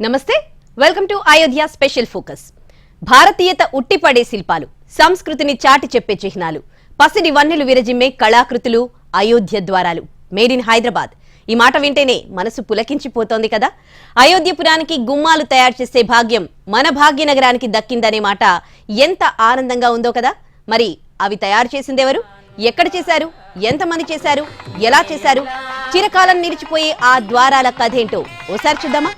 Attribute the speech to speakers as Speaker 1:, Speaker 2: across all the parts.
Speaker 1: నమస్తే welcome to Ayodhya special focus భారతీయత ఉట్టిపడే శిల్పాలు సంస్కృతిని చాటి చెప్పే చిహ్నాలు పసిడి వన్నెలు విరజిమ్మే కళాకృతులు అయోధ్య ద్వారాలు. Made in Hyderabad. ఈ మాట వింటేనే మనసు పులకించిపోతోంది కదా? అయోధ్యపురానికి గుమ్మాలు తయారు చేసే భాగ్యం మన భాగ్యనగరానికి దక్కిందనే మాట ఎంత ఆనందంగా ఉందో కదా? మరి అవి తయారు చేసిందెవరు? ఎక్కడ చేశారు? ఎంతమంది చేశారు? ఎలా చేశారు? చిరకాలం నిలిచిపోయే ఆ ద్వారాల కథేంటో ఓసారి చూద్దామా?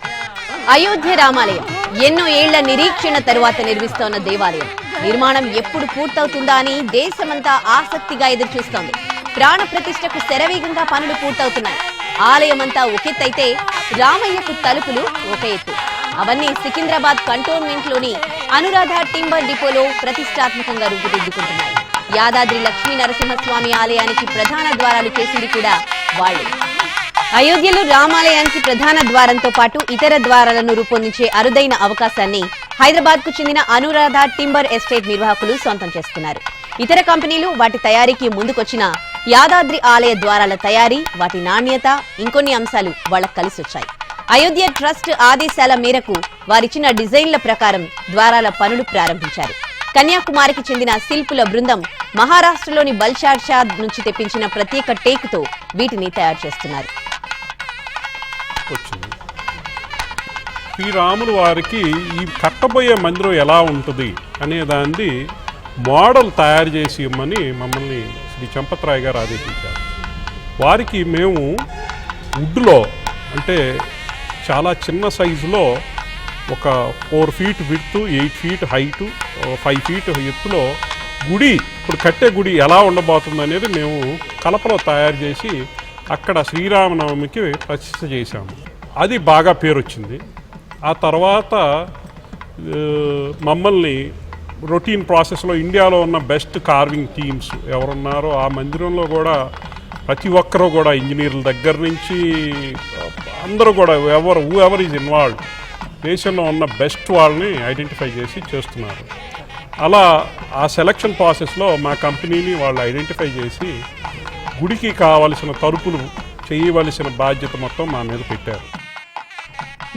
Speaker 1: అయోధ్య రామాలయం ఎన్నో ఏళ్ళ నిరీక్షణ తరువాత నిర్మిస్తోన్న దేవాలయం. నిర్మాణం ఎప్పుడు పూర్తవుతుందా అని దేశమంతా ఆసక్తిగా ఎదురుచూస్తోంది. ప్రాణ ప్రతిష్టకు శరవేగంగా పనులు పూర్తవుతున్నాయి. ఆలయమంతా ఒకెత్తైతే రామయ్యకు తలుపులు ఒక ఎత్తు. అవన్నీ సికింద్రాబాద్ కంటోన్మెంట్లోని అనురాధ టింబర్ డిపోలో ప్రతిష్టాత్మకంగా రూపుదిద్దుకుంటున్నాయి. యాదాద్రి లక్ష్మీ నరసింహస్వామి ఆలయానికి ప్రధాన ద్వారాలు చేసింది కూడా వాళ్ళే. అయోధ్యలో రామాలయానికి ప్రధాన ద్వారంతో పాటు ఇతర ద్వారాలను రూపొందించే అరుదైన అవకాశాన్ని హైదరాబాద్కు చెందిన అనురాధ టింబర్ ఎస్టేట్ నిర్వాహకులు సొంతం చేసుకున్నారు. ఇతర కంపెనీలు వాటి తయారీకి ముందుకొచ్చిన యాదాద్రి ఆలయ ద్వారాల తయారీ వాటి నాణ్యత ఇంకొన్ని అంశాలు వాళ్ళకు కలిసొచ్చాయి. అయోధ్య ట్రస్ట్ ఆదేశాల మేరకు వారిచ్చిన డిజైన్ల ప్రకారం ద్వారాల పనులు ప్రారంభించారు. కన్యాకుమారికి చెందిన శిల్పుల బృందం మహారాష్ట్రలోని బల్షాడ్ షా నుంచి తెప్పించిన ప్రత్యేక టేకుతో వీటిని తయారు చేస్తున్నారు.
Speaker 2: వచ్చింది శ్రీరాములు వారికి ఈ కట్టబోయే మందిరం ఎలా ఉంటుంది అనే దాన్ని మోడల్ తయారు చేసి ఇవ్వమని మమ్మల్ని శ్రీ చంపత్రాయ్ గారు ఆదేశించారు. వారికి మేము వుడ్లో అంటే చాలా చిన్న సైజులో ఒక four feet width eight feet height five feet ఎత్తులో గుడి ఇప్పుడు కట్టే గుడి ఎలా ఉండబోతుంది అనేది మేము కలపలో తయారు చేసి అక్కడ శ్రీరామనవమికి ప్రతిష్ట చేశాము. అది బాగా పేరు వచ్చింది ఆ తర్వాత మమ్మల్ని రొటీన్ ప్రాసెస్లో ఇండియాలో ఉన్న బెస్ట్ కార్వింగ్ టీమ్స్ ఎవరున్నారో ఆ మందిరంలో కూడా ప్రతి ఒక్కరూ కూడా ఇంజనీర్ల దగ్గర నుంచి అందరూ కూడా ఎవరు హూ ఎవర్ ఈజ్ ఇన్వాల్వ్డ్ దేశంలో ఉన్న బెస్ట్ వాళ్ళని ఐడెంటిఫై చేసి చేస్తున్నారు. అలా ఆ సెలక్షన్ ప్రాసెస్లో మా కంపెనీని వాళ్ళు ఐడెంటిఫై చేసి గుడికి కావలసిన తలుపులు చేయవలసిన బాధ్యత మొత్తం మా మీద పెట్టారు.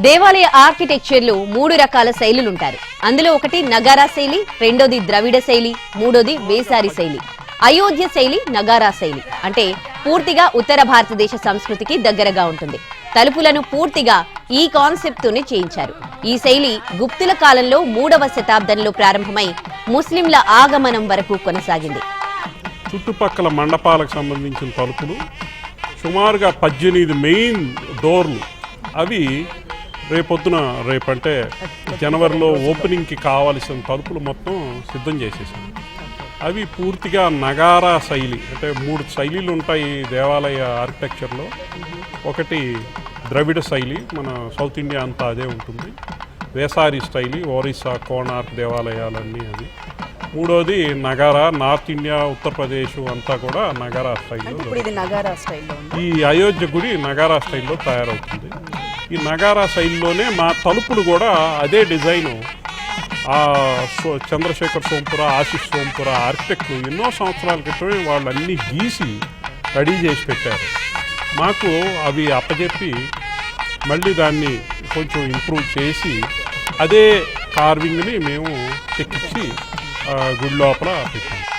Speaker 1: దేవాలయ ఆర్కిటెక్చర్లో మూడు రకాల శైలులుంటారు. అందులో ఒకటి నగారా శైలి రెండోది ద్రవిడ శైలి మూడోది వేసారి శైలి. అయోధ్య శైలి నగారా శైలి. అంటే పూర్తిగా ఉత్తర భారతదేశ సంస్కృతికి దగ్గరగా ఉంటుంది. తలుపులను పూర్తిగా ఈ కాన్సెప్ట్ తోనే చేయించారు. ఈ శైలి గుప్తుల కాలంలో మూడవ శతాబ్దంలో ప్రారంభమై ముస్లింల ఆగమనం వరకు కొనసాగింది.
Speaker 2: చుట్టుపక్కల మండపాలకు సంబంధించిన తలుపులు సుమారుగా పద్దెనిమిది మెయిన్ డోర్లు. అవి రేపొద్దున రేపంటే జనవరిలో ఓపెనింగ్కి కావలసిన తలుపులు మొత్తం సిద్ధం చేసేసాం. అవి పూర్తిగా నగారా శైలి అంటే మూడు శైలిలు ఉంటాయి ఈ దేవాలయ ఆర్కిటెక్చర్లో. ఒకటి ద్రవిడ శైలి మన సౌత్ ఇండియా అంతా అదే ఉంటుంది. వేసారి శైలి ఒరిస్సా కోణార్క్ దేవాలయాలన్నీ అది మూడోది నగారా నార్త్ ఇండియా ఉత్తరప్రదేశ్ అంతా కూడా నగారా స్టైల్లో
Speaker 3: ఇప్పుడు ఇది నగారా స్టైల్లో ఉంది?
Speaker 2: ఈ అయోధ్య గుడి నగారా స్టైల్లో తయారవుతుంది. ఈ నగారా శైలిలోనే మా తలుపులు కూడా అదే డిజైను. ఆ సో- చంద్రశేఖర్ సోంపుర ఆశిష్ సోంపుర ఆర్కిటెక్ట్లు ఎన్నో సంవత్సరాల క్రితమే వాళ్ళు అన్నీ గీసి రెడీ చేసి పెట్టారు. మాకు అవి అప్పచెప్పి మళ్ళీ దాన్ని కొంచెం ఇంప్రూవ్ చేసి అదే కార్వింగ్ని మేము చెక్కించి గుడి లోపల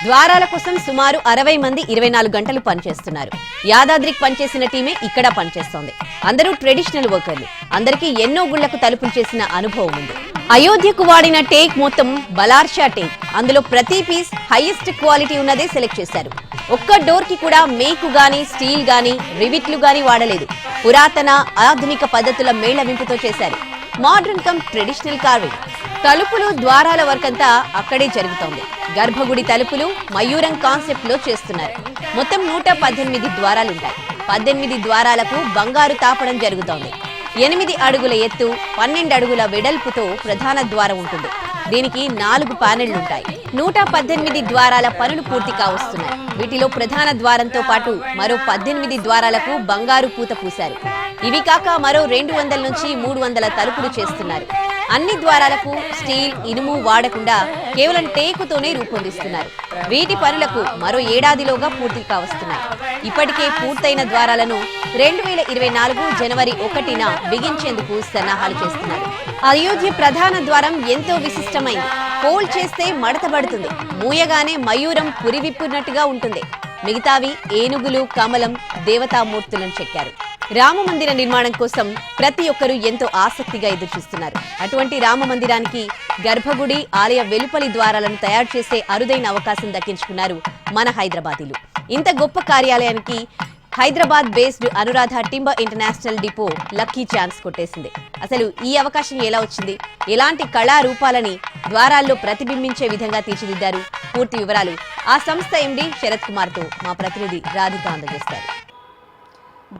Speaker 1: ద్వారాల కోసం సుమారు అరవై మంది ఇరవై నాలుగు గంటలు పనిచేస్తున్నారు. యాదాద్రికి పనిచేసిన టీమే ఇక్కడ పనిచేస్తోంది. అందరూ ట్రెడిషనల్ వర్కర్లు. అందరికీ ఎన్నో గుళ్ళకు తలుపులు చేసిన అనుభవం ఉంది. అయోధ్యకు వాడిన టేక్ మొత్తం బలార్షా టేక్. అందులో ప్రతి పీస్ హైయెస్ట్ క్వాలిటీ ఉన్నదే సెలెక్ట్ చేశారు. ఒక్క డోర్కి కూడా మేకు గాని స్టీల్ గాని రివిట్లు గాని వాడలేదు. పురాతన ఆధునిక పద్ధతుల మేళవింపుతో చేశారు. మోడర్న్ కమ్ ట్రెడిషనల్ కార్వింగ్ తలుపులు ద్వారాల వరకంతా అక్కడే జరుగుతోంది. గర్భగుడి తలుపులు మయూరం కాన్సెప్ట్లో చేస్తున్నారు. మొత్తం నూట పద్దెనిమిది ద్వారాలుంటాయి. పద్దెనిమిది ద్వారాలకు బంగారు తాపడం జరుగుతోంది. ఎనిమిది అడుగుల ఎత్తు పన్నెండు అడుగుల వెడల్పుతో ప్రధాన ద్వారం ఉంటుంది. దీనికి నాలుగు ప్యానెళ్ళుంటాయి నూట పద్దెనిమిది ద్వారాల పనులు పూర్తి కావస్తున్నాయి. వీటిలో ప్రధాన ద్వారంతో పాటు మరో పద్దెనిమిది ద్వారాలకు బంగారు పూత పూశారు. ఇవి కాక మరో రెండు వందల నుంచి మూడు వందల తలుపులు చేస్తున్నారు. అన్ని ద్వారాలకు స్టీల్ ఇనుము వాడకుండా కేవలం టేకుతోనే రూపొందిస్తున్నారు. వీటి పనులకు మరో ఏడాదిలోగా పూర్తి కావస్తున్నాయి. ఇప్పటికే పూర్తయిన ద్వారాలను రెండు వేల ఇరవై నాలుగు జనవరి ఒకటిన బిగించేందుకు సన్నాహాలు చేస్తున్నారు. అయోధ్య ప్రధాన ద్వారం ఎంతో విశిష్టమైంది. పోల్ చేస్తే మడతబడుతుంది మూయగానే మయూరం పురివిప్పున్నట్టుగా ఉంటుంది. మిగతావి ఏనుగులు కమలం దేవతామూర్తులను చెక్కారు. రామ మందిర నిర్మాణం కోసం ప్రతి ఒక్కరూ ఎంతో ఆసక్తిగా ఎదురుచూస్తున్నారు. అటువంటి రామ మందిరానికి గర్భగుడి ఆలయ వెలుపలి ద్వారాలను తయారు చేసే అరుదైన అవకాశం దక్కించుకున్నారు మన హైదరాబాదీలు. ఇంత గొప్ప కార్యాలయానికి Hyderabad based Anuradha timber international depot lucky chance కొట్టేసింది. అసలు ఈ అవకాశం ఎలా వచ్చింది? ఎలాంటి కళారూపాలని ద్వారాల్లో ప్రతిబింబించే విధంగా తీర్చిదిద్దారు? పూర్తి వివరాలు ఆ సంస్థ ఎండి శరత్ కుమార్తో మా ప్రతినిధి రాధిక అందజేస్తారు.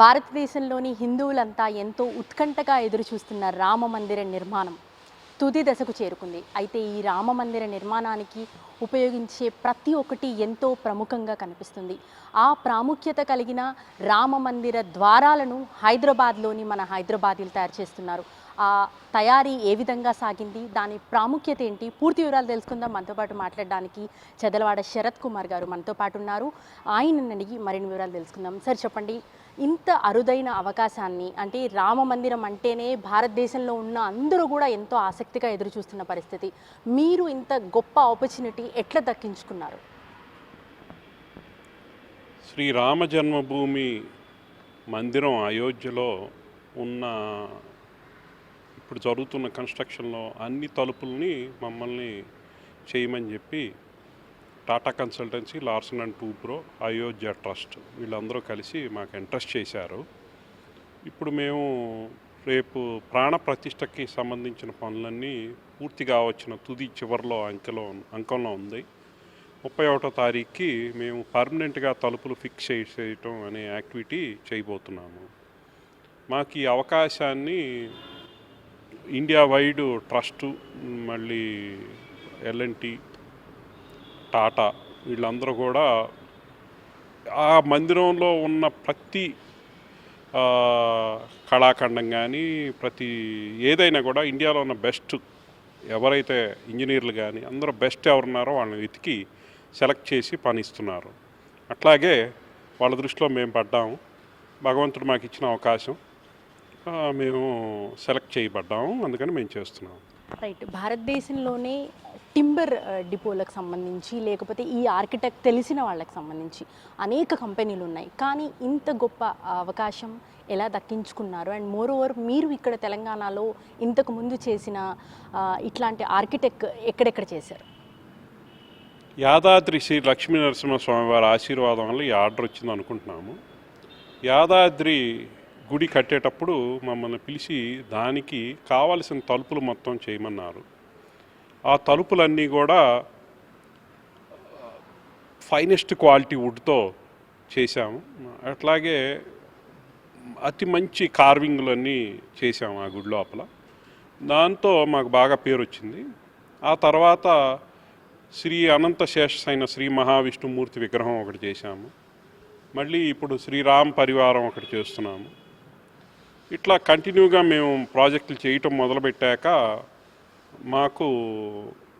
Speaker 3: భారతదేశంలోని హిందువులంతా ఎంతో ఉత్కంఠగా ఎదురుచూస్తున్న రామ మందిర నిర్మాణం తుది దశకు చేరుకుంది. అయితే ఈ రామ మందిర నిర్మాణానికి ఉపయోగించే ప్రతి ఒక్కటి ఎంతో ప్రముఖంగా కనిపిస్తుంది. ఆ ప్రాముఖ్యత కలిగిన రామ మందిర ద్వారాలను హైదరాబాద్లోని మన హైదరాబాదీలు తయారు చేస్తున్నారు. ఆ తయారీ ఏ విధంగా సాగింది దాని ప్రాముఖ్యత ఏంటి పూర్తి వివరాలు తెలుసుకుందాం. మనతో పాటు మాట్లాడడానికి చెదలవాడ శరత్ కుమార్ గారు మనతో పాటు ఉన్నారు. ఆయనని అడిగి మరిన్ని వివరాలు తెలుసుకుందాం. సార్ చెప్పండి. ఇంత అరుదైన అవకాశాన్ని అంటే రామ మందిరం అంటేనే భారతదేశంలో ఉన్న అందరూ కూడా ఎంతో ఆసక్తిగా ఎదురు చూస్తున్న పరిస్థితి. మీరు ఇంత గొప్ప ఆపర్చునిటీ ఎట్లా దక్కించుకున్నారు?
Speaker 2: శ్రీ రామ జన్మభూమి మందిరం అయోధ్యలో ఉన్న ఇప్పుడు జరుగుతున్న కన్స్ట్రక్షన్లో అన్ని తలుపుల్ని మమ్మల్ని చేయమని చెప్పి Tata consultancy Larsen and Toubro Ayodhya trust వీళ్ళందరూ కలిసి మాకు ఇంట్రెస్ట్ చేశారు. ఇప్పుడు మేము రేపు ప్రాణ ప్రతిష్టకి సంబంధించిన పనులన్నీ పూర్తిగా వచ్చిన తుది చివరిలో అంకెలో అంకంలో ఉంది. ముప్పై ఒకటో తారీఖుకి మేము పర్మనెంట్గా తలుపులు ఫిక్స్ చేయటం అనే యాక్టివిటీ చేయబోతున్నాము. మాకు ఈ అవకాశాన్ని ఇండియా వైడ్ ట్రస్టు మళ్ళీ ఎల్ఎన్టీ టాటా వీళ్ళందరూ కూడా ఆ మందిరంలో ఉన్న ప్రతి కళాఖండం కానీ ప్రతి ఏదైనా కూడా ఇండియాలో ఉన్న బెస్ట్ ఎవరైతే ఇంజనీర్లు కానీ అందరూ బెస్ట్ ఎవరున్నారో వాళ్ళని వెతికి సెలెక్ట్ చేసి పనిస్తున్నారు. అట్లాగే వాళ్ళ దృష్టిలో మేము పడ్డాము భగవంతుడు మాకు ఇచ్చిన అవకాశం మేము సెలెక్ట్ చేయబడ్డాము అందుకని మేము చేస్తున్నాము
Speaker 3: రైట్. భారతదేశంలోనే టింబర్ డిపోలకు సంబంధించి లేకపోతే ఈ ఆర్కిటెక్ట్ తెలిసిన వాళ్ళకి సంబంధించి అనేక కంపెనీలు ఉన్నాయి కానీ ఇంత గొప్ప అవకాశం ఎలా దక్కించుకున్నారు? అండ్ మోర్ ఓవర్ మీరు ఇక్కడ తెలంగాణలో ఇంతకు ముందు చేసిన ఇట్లాంటి ఆర్కిటెక్ట్ ఎక్కడెక్కడ చేశారు?
Speaker 2: యాదాద్రి శ్రీ లక్ష్మీ నరసింహస్వామి వారి ఆశీర్వాదం వల్ల ఈ ఆర్డర్ వచ్చింది అనుకుంటున్నాము యాదాద్రి గుడి కట్టేటప్పుడు మమ్మల్ని పిలిచి దానికి కావలసిన తలుపులు మొత్తం చేయమన్నారు. ఆ తలుపులన్నీ కూడా ఫైనెస్ట్ క్వాలిటీ వుడ్తో చేశాము. అట్లాగే అతి మంచి కార్వింగ్లన్నీ చేశాము ఆ గుడి లోపల. దాంతో మాకు బాగా పేరు వచ్చింది ఆ తర్వాత శ్రీ అనంత శేషసైన శ్రీ మహావిష్ణుమూర్తి విగ్రహం ఒకటి చేశాము. మళ్ళీ ఇప్పుడు శ్రీరామ్ పరివారం ఒకటి చేస్తున్నాము. ఇట్లా కంటిన్యూగా మేము ప్రాజెక్టులు చేయటం మొదలుపెట్టాక మాకు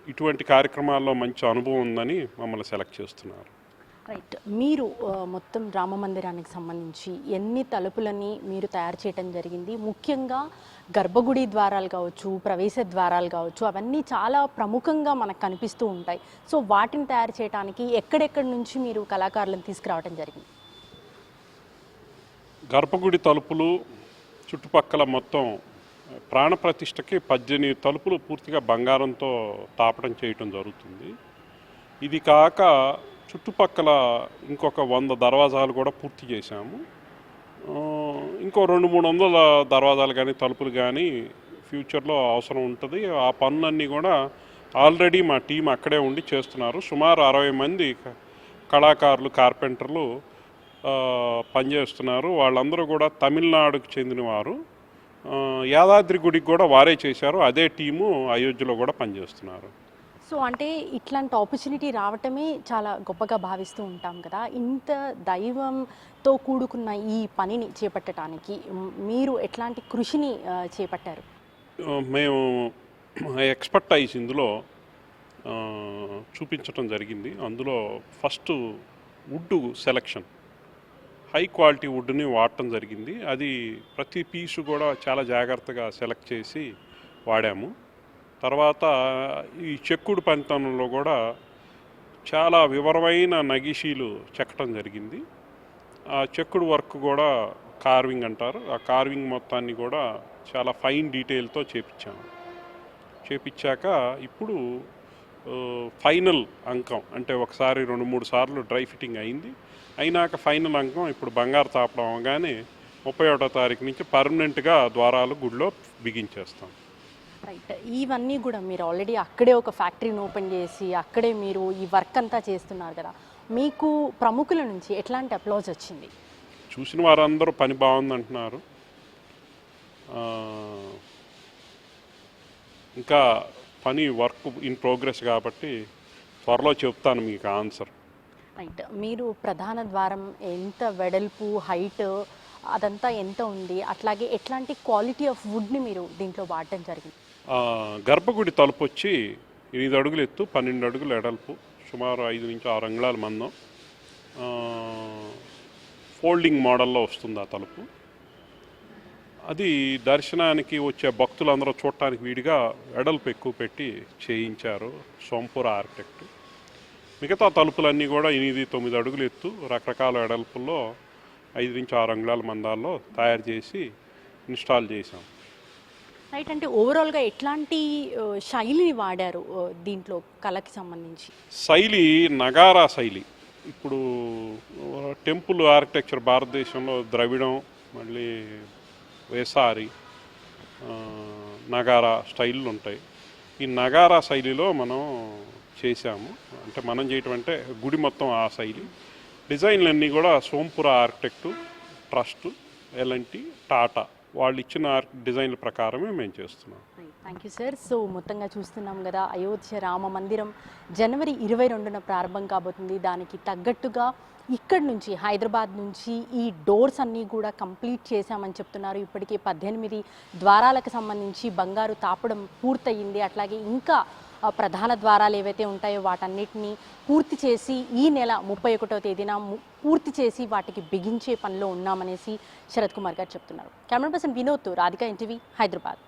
Speaker 2: ఇటువంటి కార్యక్రమాల్లో మంచి అనుభవం ఉందని మమ్మల్ని సెలెక్ట్ చేస్తున్నారు.
Speaker 3: రైట్. మీరు మొత్తం రామ మందిరానికి సంబంధించి ఎన్ని తలుపులని మీరు తయారు చేయడం జరిగింది? ముఖ్యంగా గర్భగుడి ద్వారాలు కావచ్చు ప్రవేశ ద్వారాలు కావచ్చు అవన్నీ చాలా ప్రముఖంగా మనకు కనిపిస్తూ ఉంటాయి. సో వాటిని తయారు చేయడానికి ఎక్కడెక్కడి నుంచి మీరు కళాకారులను తీసుకురావడం జరిగింది?
Speaker 2: గర్భగుడి తలుపులు చుట్టుపక్కల మొత్తం ప్రాణప్రతిష్టకి పద్దెనిమిది తలుపులు పూర్తిగా బంగారంతో తాపడం చేయటం జరుగుతుంది. ఇది కాక చుట్టుపక్కల ఇంకొక వంద దర్వాజాలు కూడా పూర్తి చేశాము. ఇంకో రెండు మూడు వందల దర్వాజాలు కానీ తలుపులు కానీ ఫ్యూచర్లో అవసరం ఉంటుంది. ఆ పనులన్నీ కూడా ఆల్రెడీ మా టీం అక్కడే ఉండి చేస్తున్నారు. సుమారు అరవై మంది క- కళాకారులు కార్పెంటర్లు పనిచేస్తున్నారు. వాళ్ళందరూ కూడా తమిళనాడుకు చెందినవారు. యాదాద్రి గుడికి కూడా వారే చేశారు. అదే టీము అయోధ్యలో కూడా పనిచేస్తున్నారు.
Speaker 3: సో అంటే ఇట్లాంటి ఆపర్చునిటీ రావటమే చాలా గొప్పగా భావిస్తూ ఉంటాం కదా. ఇంత దైవంతో కూడుకున్న ఈ పనిని చేపట్టడానికి మీరు ఎట్లాంటి కృషిని చేపట్టారు?
Speaker 2: మేము ఎక్స్పర్టైజ్ ఇందులో ఆ, చూపించటం జరిగింది. అందులో first wood selection. High quality వుడ్ని వాడటం జరిగింది. అది ప్రతి పీసు కూడా చాలా జాగ్రత్తగా సెలెక్ట్ చేసి వాడాము. తర్వాత ఈ చెక్కుడు పనితనంలో కూడా చాలా వివరమైన నగిషీలు చెక్కటం జరిగింది. ఆ చెక్కుడు వర్క్ కూడా కార్వింగ్ అంటారు. ఆ కార్వింగ్ మొత్తాన్ని కూడా చాలా ఫైన్ డీటెయిల్తో చేపించాము. చేపించాక ఇప్పుడు ఫైనల్ అంకం అంటే ఒకసారి రెండు మూడు సార్లు డ్రై ఫిట్టింగ్ అయింది. అయినాక ఫైనల్ అంకం ఇప్పుడు బంగారు తాపడం అవగానే ముప్పై ఒకటో తారీఖు నుంచి పర్మనెంట్గా ద్వారాలు గుడిలో బిగించేస్తాం.
Speaker 3: రైట్. ఇవన్నీ కూడా మీరు ఆల్రెడీ అక్కడే ఒక ఫ్యాక్టరీని ఓపెన్ చేసి అక్కడే మీరు ఈ వర్క్ అంతా చేస్తున్నారు కదా మీకు ప్రముఖుల నుంచి ఎట్లాంటి అప్లోజ్ వచ్చింది?
Speaker 2: చూసిన వారందరూ పని బాగుందంటున్నారు. ఇంకా పని వర్క్ ఇన్ ప్రోగ్రెస్ కాబట్టి త్వరలో చెప్తాను మీకు ఆన్సర్.
Speaker 3: రైట్ మీరు ప్రధాన ద్వారం ఎంత వెడల్పు హైట్ అదంతా ఎంత ఉంది అట్లాగే ఎట్లాంటి క్వాలిటీ ఆఫ్ వుడ్ని మీరు దీంట్లో వాడటం జరిగింది?
Speaker 2: గర్భగుడి తలుపు వచ్చి ఎనిమిది అడుగులు ఎత్తు పన్నెండు అడుగులు ఎడల్పు సుమారు ఐదు నుంచి ఆరు అంగుళాల మందం. ఫోల్డింగ్ మోడల్లో వస్తుంది ఆ తలుపు. అది దర్శనానికి వచ్చే భక్తులందరూ చూడటానికి వీడిగా వెడల్పు ఎక్కువ పెట్టి చేయించారు సోంపూర ఆర్కిటెక్ట్. మిగతా తలుపులన్నీ కూడా ఎనిమిది తొమ్మిది అడుగులు ఎత్తు రకరకాల వెడల్పుల్లో ఐదు నుంచి ఆరు అంగుళాల మందాల్లో తయారు చేసి ఇన్స్టాల్ చేశాం.
Speaker 3: రైట్ అంటే ఓవరాల్గా ఎట్లాంటి శైలిని వాడారు దీంట్లో కళకి సంబంధించి?
Speaker 2: శైలి నగారా శైలి. ఇప్పుడు టెంపుల్ ఆర్కిటెక్చర్ భారతదేశంలో ద్రవిడం మళ్ళీ వేసారి నగారా స్టైళ్ళు ఉంటాయి ఈ నగారా శైలిలో మనం చేశాము. అంటే మనం చేయటం అంటే గుడి మొత్తం ఆ శైలి. డిజైన్లన్నీ కూడా Sompura architect trust L N T Tata. వాళ్ళు ఇచ్చిన డిజైన్ల ప్రకారమే మేము చేస్తున్నాం.
Speaker 3: థ్యాంక్ యూ సార్ సో మొత్తంగా చూస్తున్నాం కదా అయోధ్య రామ మందిరం జనవరి ఇరవై రెండున ప్రారంభం కాబోతుంది. దానికి తగ్గట్టుగా ఇక్కడ నుంచి హైదరాబాద్ నుంచి ఈ డోర్స్ అన్నీ కూడా కంప్లీట్ చేశామని చెప్తున్నారు. ఇప్పటికే పద్దెనిమిది ద్వారాలకు సంబంధించి బంగారు తాపడం పూర్తయింది. అట్లాగే ఇంకా ప్రధాన ద్వారాలు ఏవైతే ఉంటాయో వాటన్నిటిని పూర్తి చేసి ఈ నెల ముప్పై ఒకటో తేదీన పూర్తి చేసి వాటికి బిగించే పనిలో ఉన్నామనేసి శరత్ కుమార్ గారు చెప్తున్నారు. Camera person Vinod Radhika NTV Hyderabad.